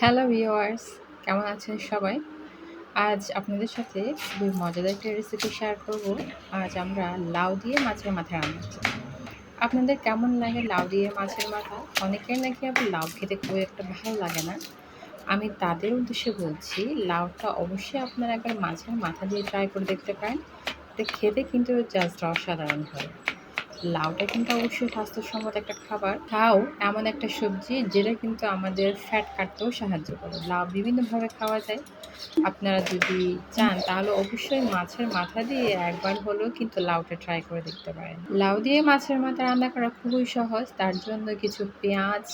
Hello viewers কেমন আছেন সবাই? আজ আপনাদের সাথে খুবই মজাদার একটা রেসিপি শেয়ার করব। আজ আমরা লাউ দিয়ে মাছের মাথা রান্না আপনাদের কেমন লাগে লাউ দিয়ে মাছের মাথা? অনেকের নাকি আবার লাউ খেতে খুব একটা ভালো লাগে না। আমি তাদের উদ্দেশ্যে বলছি, লাউটা অবশ্যই আপনারা একবার মাছের মাথা দিয়ে ট্রাই করে দেখতে পারেন। খেতে কিন্তু জাস্ট অসাধারণ হয়। লাউটা কিন্তু অবশ্যই স্বাস্থ্যসম্মত একটা খাবার। তাও এমন একটা সবজি যেটা কিন্তু আমাদের ফ্যাট কাটতেও সাহায্য করে। লাউ বিভিন্নভাবে খাওয়া যায়। আপনারা যদি চান তাহলে অবশ্যই মাছের মাথা দিয়ে একবার হলেও কিন্তু লাউটা ট্রাই করে দেখতে পারেন। লাউ দিয়ে মাছের মাথা রান্না করা খুবই সহজ। তার জন্য কিছু পেঁয়াজ,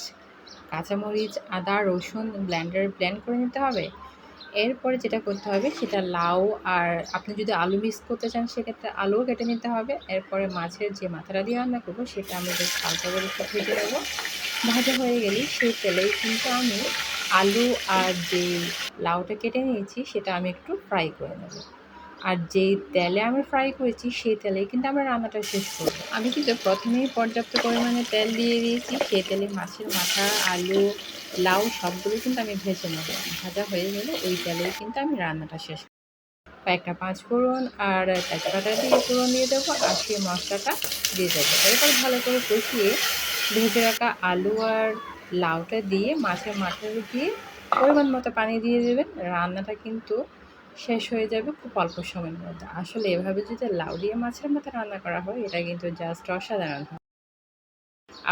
কাঁচামরিচ, আদা, রসুন ব্ল্যান্ডার ব্ল্যান্ড করে নিতে হবে। এরপরে যেটা করতে হবে সেটা লাউ আর আপনি যদি আলু মিক্স করতে চান, সেক্ষেত্রে আলুও কেটে নিতে হবে। এরপরে মাছের যে মাথাটা দিয়ে রান্না করব, সেটা আমি বেশ হালকা করে ভেজে দেবো ভাজা হয়ে গেলে সেই তেলেই কিন্তু আমি আলু আর যে লাউটা কেটে নিয়েছি, সেটা আমি একটু ফ্রাই করে নেব। আর যেই তেলে আমি ফ্রাই করেছি, সেই তেলেই কিন্তু আমরা রান্নাটা শেষ করব। আমি কিন্তু প্রথমেই পর্যাপ্ত পরিমাণে তেল দিয়ে দিয়েছি। সেই তেলে মাছের মাথা, আলু লাউ সবগুলো কিন্তু আমি ভেজে নেব। ভাজা হয়ে গেলে ওই তেলেই কিন্তু আমি রান্নাটা শেষ কয়েকটা পাঁচ ফোড়ন আর তেজপাতা দিয়ে ফোড়ন দিয়ে দেবো আর সেই মশলাটা দিয়ে দেবো। এরপর ভালো করে কষিয়ে ভেজে রাখা আলু আর লাউটা দিয়ে মাছের মাথাটা দিয়ে পরিমাণ মতো পানি দিয়ে দেবেন। রান্নাটা কিন্তু শেষ হয়ে যাবে খুব অল্প সময়ের মধ্যে। আসলে এভাবে যদি লাউ দিয়ে মাছের মাথা রান্না করা হয়, এটা কিন্তু জাস্ট অসাধারণ হয়।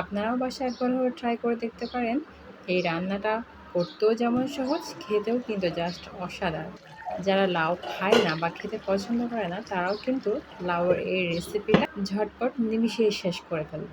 আপনারাও বাসায় একবার ট্রাই করে দেখতে পারেন। এই রান্নাটা করতেও যেমন সহজ, খেতেও কিন্তু জাস্ট অসাধারণ। যারা লাউ খায় না বা খেতে পছন্দ করে না, তারাও কিন্তু লাউয়ের এই রেসিপিটা ঝটপট নিমিশে শেষ করে ফেলবে।